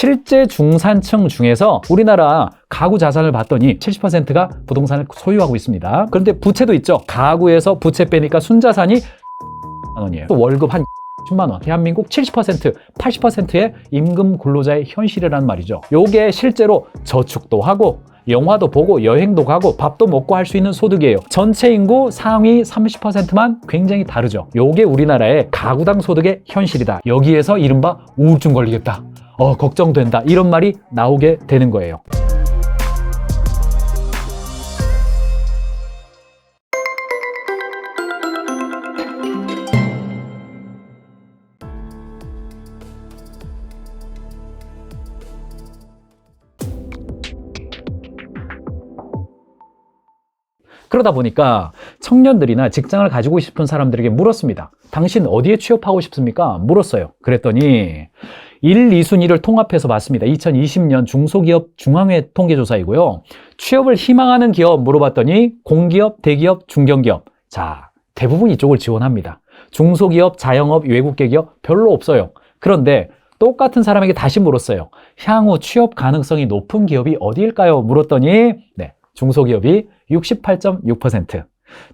실제 중산층 중에서 우리나라 가구 자산을 봤더니 70%가 부동산을 소유하고 있습니다. 그런데 부채도 있죠. 가구에서 부채 빼니까 순자산이 만 원이에요. 또 월급 한 10만 원. 대한민국 70%, 80%의 임금 근로자의 현실이라는 말이죠. 요게 실제로 저축도 하고 영화도 보고 여행도 가고 밥도 먹고 할 수 있는 소득이에요. 전체 인구 상위 30%만 굉장히 다르죠. 요게 우리나라의 가구당 소득의 현실이다. 여기에서 이른바 우울증 걸리겠다. 어, 걱정된다. 이런 말이 나오게 되는 거예요. 그러다 보니까 청년들이나 직장을 가지고 싶은 사람들에게 물었습니다. 당신 어디에 취업하고 싶습니까? 물었어요. 그랬더니 1, 2순위를 통합해서 봤습니다. 2020년 중소기업 중앙회 통계조사이고요. 취업을 희망하는 기업 물어봤더니 공기업, 대기업, 중견기업. 자, 대부분 이쪽을 지원합니다. 중소기업, 자영업, 외국계 기업 별로 없어요. 그런데 똑같은 사람에게 다시 물었어요. 향후 취업 가능성이 높은 기업이 어디일까요? 물었더니 네, 중소기업이 68.6%.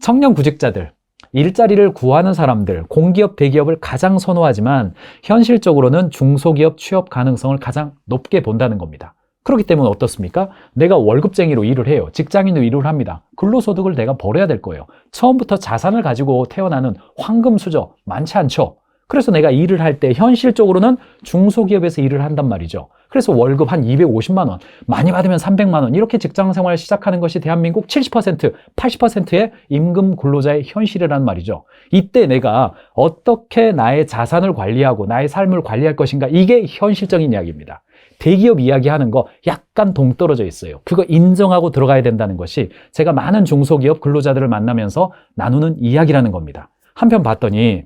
청년 구직자들, 일자리를 구하는 사람들, 공기업, 대기업을 가장 선호하지만 현실적으로는 중소기업 취업 가능성을 가장 높게 본다는 겁니다. 그렇기 때문에 어떻습니까? 내가 월급쟁이로 일을 해요. 직장인으로 일을 합니다. 근로소득을 내가 벌어야 될 거예요. 처음부터 자산을 가지고 태어나는 황금 수저 많지 않죠? 그래서 내가 일을 할 때 현실적으로는 중소기업에서 일을 한단 말이죠. 그래서 월급 한 250만 원, 많이 받으면 300만 원 이렇게 직장 생활을 시작하는 것이 대한민국 70%, 80%의 임금 근로자의 현실이라는 말이죠. 이때 내가 어떻게 나의 자산을 관리하고 나의 삶을 관리할 것인가 이게 현실적인 이야기입니다. 대기업 이야기하는 거 약간 동떨어져 있어요. 그거 인정하고 들어가야 된다는 것이 제가 많은 중소기업 근로자들을 만나면서 나누는 이야기라는 겁니다. 한편 봤더니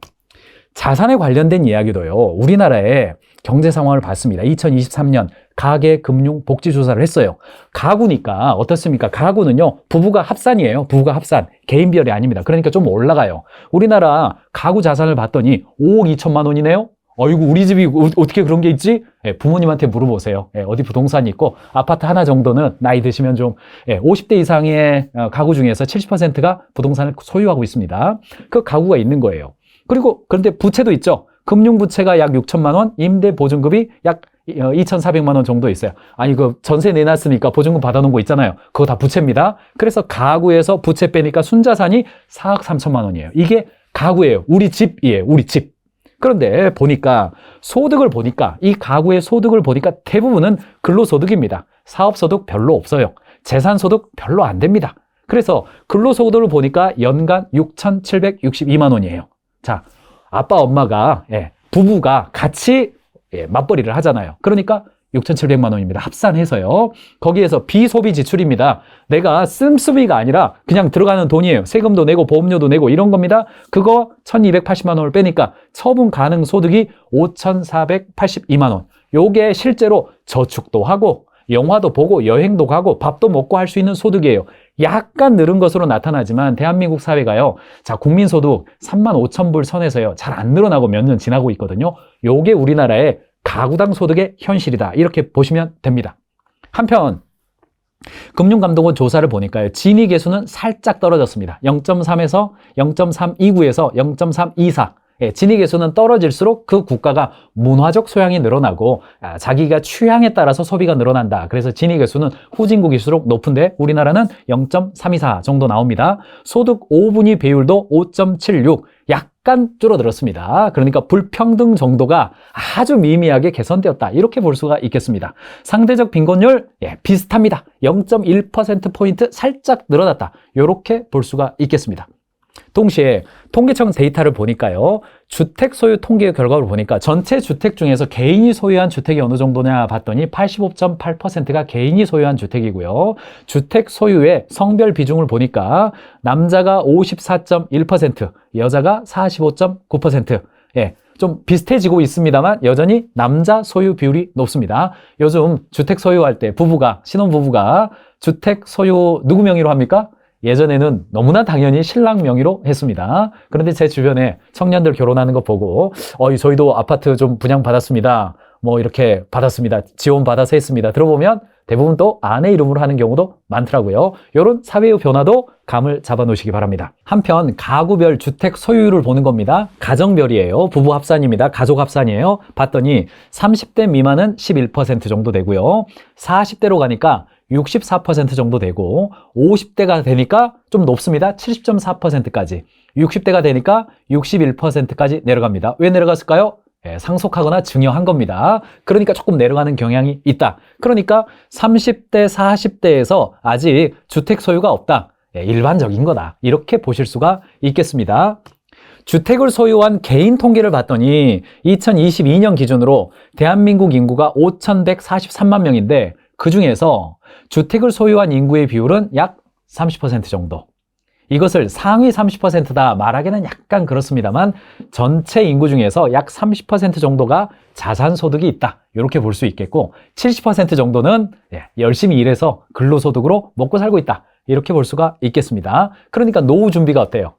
자산에 관련된 이야기도요. 우리나라의 경제 상황을 봤습니다. 2023년 가계 금융 복지 조사를 했어요. 가구니까 어떻습니까? 가구는요. 부부가 합산이에요. 부부가 합산. 개인 비율이 아닙니다. 그러니까 좀 올라가요. 우리나라 가구 자산을 봤더니 5억 2천만 원이네요. 어이구 우리 집이 어떻게 그런 게 있지? 예, 부모님한테 물어보세요. 예, 어디 부동산이 있고 아파트 하나 정도는 나이 드시면 좀 예, 50대 이상의 어, 가구 중에서 70%가 부동산을 소유하고 있습니다. 그 가구가 있는 거예요. 그리고 그런데 부채도 있죠. 금융부채가 약 6천만 원, 임대보증금이 약 2,400만 원 정도 있어요. 아니, 그 전세 내놨으니까 보증금 받아놓은 거 있잖아요. 그거 다 부채입니다. 그래서 가구에서 부채 빼니까 순자산이 4억 3천만 원이에요. 이게 가구예요. 우리 집이에요. 우리 집. 그런데 보니까 소득을 보니까 이 가구의 소득을 보니까 대부분은 근로소득입니다. 사업소득 별로 없어요. 재산소득 별로 안 됩니다. 그래서 근로소득을 보니까 연간 6,762만 원이에요. 자, 아빠, 엄마가, 예, 부부가 같이 예, 맞벌이를 하잖아요. 그러니까 6,700만 원입니다. 합산해서요. 거기에서 비소비 지출입니다. 내가 씀씀이가 아니라 그냥 들어가는 돈이에요. 세금도 내고 보험료도 내고 이런 겁니다. 그거 1,280만 원을 빼니까 처분 가능 소득이 5,482만 원. 요게 실제로 저축도 하고 영화도 보고 여행도 가고 밥도 먹고 할 수 있는 소득이에요. 약간 늘은 것으로 나타나지만 대한민국 사회가요. 자, 국민소득 3만 5천 불 선에서요. 잘 안 늘어나고 몇 년 지나고 있거든요. 요게 우리나라의 가구당 소득의 현실이다. 이렇게 보시면 됩니다. 한편 금융감독원 조사를 보니까요. 진위 계수는 살짝 떨어졌습니다. 0.3에서 0.329에서 0.324. 예, 진위 계수는 떨어질수록 그 국가가 문화적 소양이 늘어나고 아, 자기가 취향에 따라서 소비가 늘어난다. 그래서 진위 계수는 후진국일수록 높은데 우리나라는 0.324 정도 나옵니다. 소득 5분위 배율도 5.76 약간 줄어들었습니다. 그러니까 불평등 정도가 아주 미미하게 개선되었다. 이렇게 볼 수가 있겠습니다. 상대적 빈곤율 예, 비슷합니다. 0.1%포인트 살짝 늘어났다. 이렇게 볼 수가 있겠습니다. 동시에 통계청 데이터를 보니까요. 주택 소유 통계 결과를 보니까 전체 주택 중에서 개인이 소유한 주택이 어느 정도냐 봤더니 85.8%가 개인이 소유한 주택이고요. 주택 소유의 성별 비중을 보니까 남자가 54.1%, 여자가 45.9%. 예. 좀 비슷해지고 있습니다만 여전히 남자 소유 비율이 높습니다. 요즘 주택 소유할 때 부부가 신혼 부부가 주택 소유 누구 명의로 합니까? 예전에는 너무나 당연히 신랑 명의로 했습니다. 그런데 제 주변에 청년들 결혼하는 거 보고, 어, 저희도 아파트 좀 분양 받았습니다. 뭐 이렇게 받았습니다. 지원 받아서 했습니다. 들어보면 대부분 또 아내 이름으로 하는 경우도 많더라고요. 이런 사회의 변화도 감을 잡아 놓으시기 바랍니다. 한편 가구별 주택 소유율을 보는 겁니다. 가정별이에요. 부부 합산입니다. 가족 합산이에요. 봤더니 30대 미만은 11% 정도 되고요. 40대로 가니까 64% 정도 되고 50대가 되니까 좀 높습니다. 70.4%까지. 60대가 되니까 61%까지 내려갑니다. 왜 내려갔을까요? 예, 상속하거나 증여한 겁니다. 그러니까 조금 내려가는 경향이 있다. 그러니까 30대, 40대에서 아직 주택 소유가 없다. 예, 일반적인 거다. 이렇게 보실 수가 있겠습니다. 주택을 소유한 개인 통계를 봤더니 2022년 기준으로 대한민국 인구가 5,143만 명인데 그 중에서 주택을 소유한 인구의 비율은 약 30% 정도. 이것을 상위 30%다 말하기는 약간 그렇습니다만 전체 인구 중에서 약 30% 정도가 자산 소득이 있다. 이렇게 볼 수 있겠고 70% 정도는 예, 열심히 일해서 근로 소득으로 먹고 살고 있다. 이렇게 볼 수가 있겠습니다. 그러니까 노후 준비가 어때요?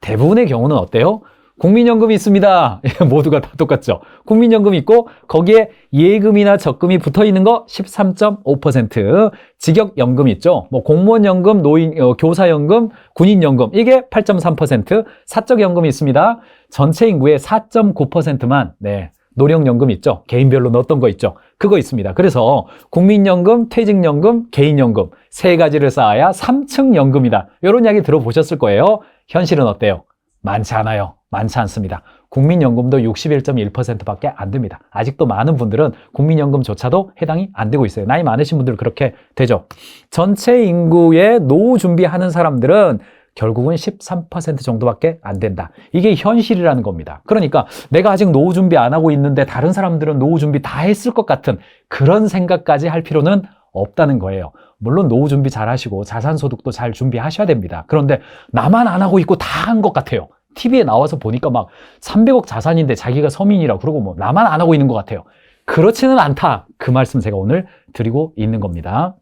대부분의 경우는 어때요? 국민연금이 있습니다. 예, 모두가 다 똑같죠. 국민연금 있고 거기에 예금이나 적금이 붙어 있는 거 13.5%, 직역연금 있죠. 뭐 공무원연금, 노인 어, 교사연금, 군인연금 이게 8.3%, 사적연금이 있습니다. 전체 인구의 4.9%만 네. 노령연금 있죠. 개인별로 넣었던 거 있죠. 그거 있습니다. 그래서 국민연금, 퇴직연금, 개인연금 세 가지를 쌓아야 3층 연금이다. 이런 이야기 들어보셨을 거예요. 현실은 어때요? 많지 않아요. 많지 않습니다. 국민연금도 61.1%밖에 안 됩니다. 아직도 많은 분들은 국민연금조차도 해당이 안 되고 있어요. 나이 많으신 분들 그렇게 되죠. 전체 인구의 노후 준비하는 사람들은 결국은 13% 정도밖에 안 된다. 이게 현실이라는 겁니다. 그러니까 내가 아직 노후 준비 안 하고 있는데 다른 사람들은 노후 준비 다 했을 것 같은 그런 생각까지 할 필요는 없다는 거예요. 물론 노후 준비 잘 하시고 자산 소득도 잘 준비하셔야 됩니다. 그런데 나만 안 하고 있고 다 한 것 같아요. TV에 나와서 보니까 막 300억 자산인데 자기가 서민이라 그러고 뭐 나만 안 하고 있는 것 같아요. 그렇지는 않다. 그 말씀 제가 오늘 드리고 있는 겁니다.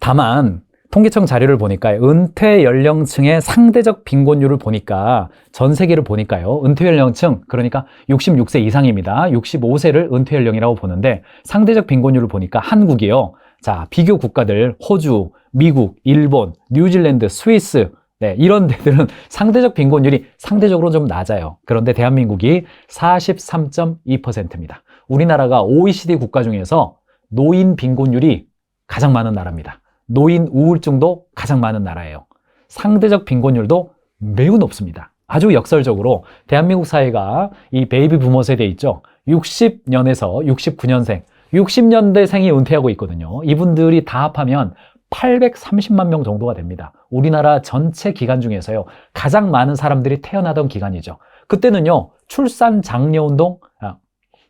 다만 통계청 자료를 보니까 은퇴 연령층의 상대적 빈곤율을 보니까 전 세계를 보니까요. 은퇴 연령층 그러니까 66세 이상입니다. 65세를 은퇴 연령이라고 보는데 상대적 빈곤율을 보니까 한국이요. 자, 비교 국가들 호주, 미국, 일본, 뉴질랜드, 스위스 네, 이런 데들은 상대적 빈곤율이 상대적으로 좀 낮아요. 그런데 대한민국이 43.2%입니다. 우리나라가 OECD 국가 중에서 노인 빈곤율이 가장 많은 나라입니다. 노인 우울증도 가장 많은 나라예요. 상대적 빈곤율도 매우 높습니다. 아주 역설적으로 대한민국 사회가 이 베이비 부머 세대 있죠. 60년에서 69년생, 60년대생이 은퇴하고 있거든요. 이분들이 다 합하면 830만 명 정도가 됩니다. 우리나라 전체 기간 중에서요. 가장 많은 사람들이 태어나던 기간이죠. 그때는요. 출산 장려 운동 아,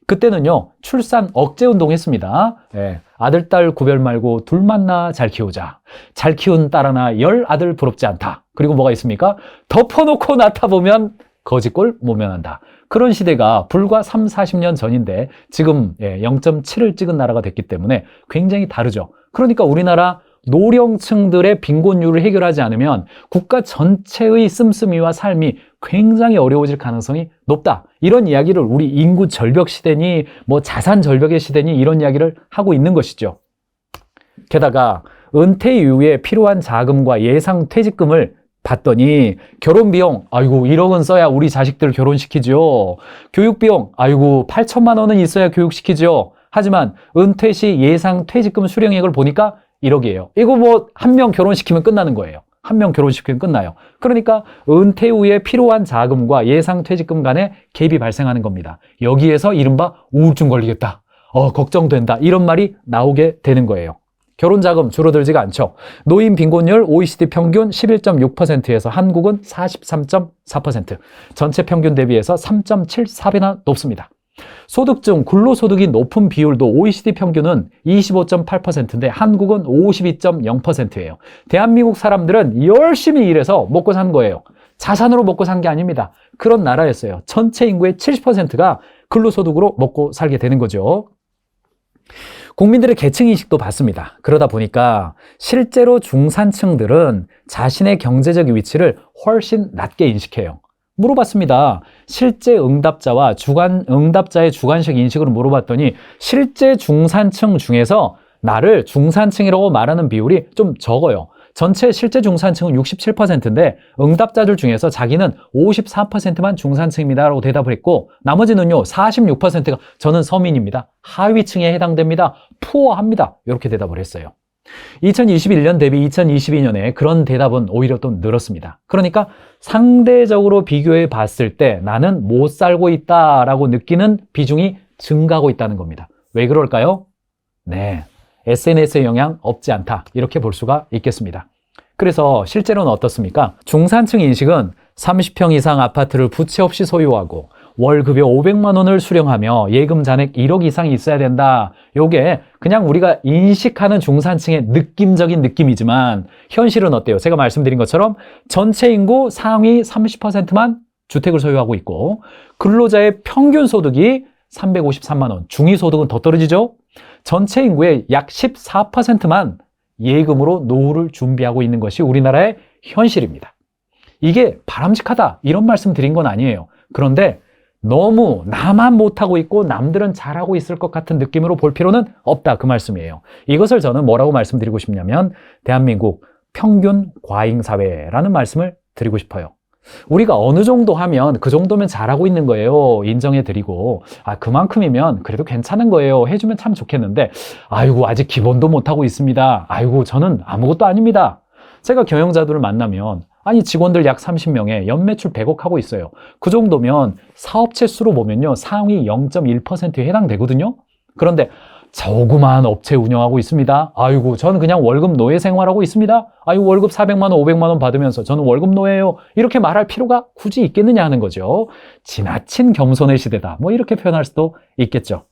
그때는요. 출산 억제 운동 했습니다. 예, 아들 딸 구별 말고 둘만 나 잘 키우자. 잘 키운 딸 하나 열 아들 부럽지 않다. 그리고 뭐가 있습니까? 덮어놓고 낳다 보면 거지꼴 모면한다. 그런 시대가 불과 3, 40년 전인데 지금 0.7을 찍은 나라가 됐기 때문에 굉장히 다르죠. 그러니까 우리나라 노령층들의 빈곤율을 해결하지 않으면 국가 전체의 씀씀이와 삶이 굉장히 어려워질 가능성이 높다. 이런 이야기를 우리 인구 절벽 시대니 뭐 자산 절벽의 시대니 이런 이야기를 하고 있는 것이죠. 게다가 은퇴 이후에 필요한 자금과 예상 퇴직금을 봤더니 결혼 비용 아이고 1억은 써야 우리 자식들 결혼시키죠. 교육 비용 아이고 8천만 원은 있어야 교육시키죠. 하지만 은퇴 시 예상 퇴직금 수령액을 보니까 1억이에요. 이거 뭐 한 명 결혼시키면 끝나는 거예요. 한 명 결혼시키면 끝나요. 그러니까 은퇴 후에 필요한 자금과 예상 퇴직금 간의 갭이 발생하는 겁니다. 여기에서 이른바 우울증 걸리겠다. 어, 걱정된다. 이런 말이 나오게 되는 거예요. 결혼 자금 줄어들지가 않죠. 노인 빈곤율 OECD 평균 11.6%에서 한국은 43.4%. 전체 평균 대비해서 3.74배나 높습니다. 소득 중 근로소득이 높은 비율도 OECD 평균은 25.8%인데 한국은 52.0%예요. 대한민국 사람들은 열심히 일해서 먹고 산 거예요. 자산으로 먹고 산 게 아닙니다. 그런 나라였어요. 전체 인구의 70%가 근로소득으로 먹고 살게 되는 거죠. 국민들의 계층인식도 받습니다. 그러다 보니까 실제로 중산층들은 자신의 경제적 위치를 훨씬 낮게 인식해요. 물어봤습니다. 실제 응답자와 주관, 응답자의 주관식 인식을 물어봤더니 실제 중산층 중에서 나를 중산층이라고 말하는 비율이 좀 적어요. 전체 실제 중산층은 67%인데 응답자들 중에서 자기는 54%만 중산층입니다라고 대답을 했고 나머지는요 46%가 저는 서민입니다. 하위층에 해당됩니다. 푸어합니다. 이렇게 대답을 했어요. 2021년 대비 2022년에 그런 대답은 오히려 또 늘었습니다. 그러니까 상대적으로 비교해 봤을 때 나는 못 살고 있다라고 느끼는 비중이 증가하고 있다는 겁니다. 왜 그럴까요? 네. SNS의 영향 없지 않다. 이렇게 볼 수가 있겠습니다. 그래서 실제로는 어떻습니까? 중산층 인식은 30평 이상 아파트를 부채 없이 소유하고 월급여 500만 원을 수령하며 예금 잔액 1억 이상이 있어야 된다. 요게 그냥 우리가 인식하는 중산층의 느낌적인 느낌이지만 현실은 어때요? 제가 말씀드린 것처럼 전체 인구 상위 30%만 주택을 소유하고 있고 근로자의 평균 소득이 353만 원, 중위 소득은 더 떨어지죠? 전체 인구의 약 14%만 예금으로 노후를 준비하고 있는 것이 우리나라의 현실입니다. 이게 바람직하다 이런 말씀 드린 건 아니에요. 그런데 너무 나만 못하고 있고 남들은 잘하고 있을 것 같은 느낌으로 볼 필요는 없다 그 말씀이에요. 이것을 저는 뭐라고 말씀드리고 싶냐면 대한민국 평균 과잉 사회라는 말씀을 드리고 싶어요. 우리가 어느 정도 하면 그 정도면 잘하고 있는 거예요. 인정해 드리고. 아, 그만큼이면 그래도 괜찮은 거예요. 해주면 참 좋겠는데, 아이고, 아직 기본도 못하고 있습니다. 아이고, 저는 아무것도 아닙니다. 제가 경영자들을 만나면, 아니, 직원들 약 30명에 연매출 100억 하고 있어요. 그 정도면 사업체 수로 보면요. 상위 0.1%에 해당되거든요. 그런데 저구만 업체 운영하고 있습니다. 아이고, 저는 그냥 월급 노예 생활하고 있습니다. 아이고, 월급 400만 원, 500만 원 받으면서 저는 월급 노예예요. 이렇게 말할 필요가 굳이 있겠느냐 하는 거죠. 지나친 겸손의 시대다. 뭐 이렇게 표현할 수도 있겠죠.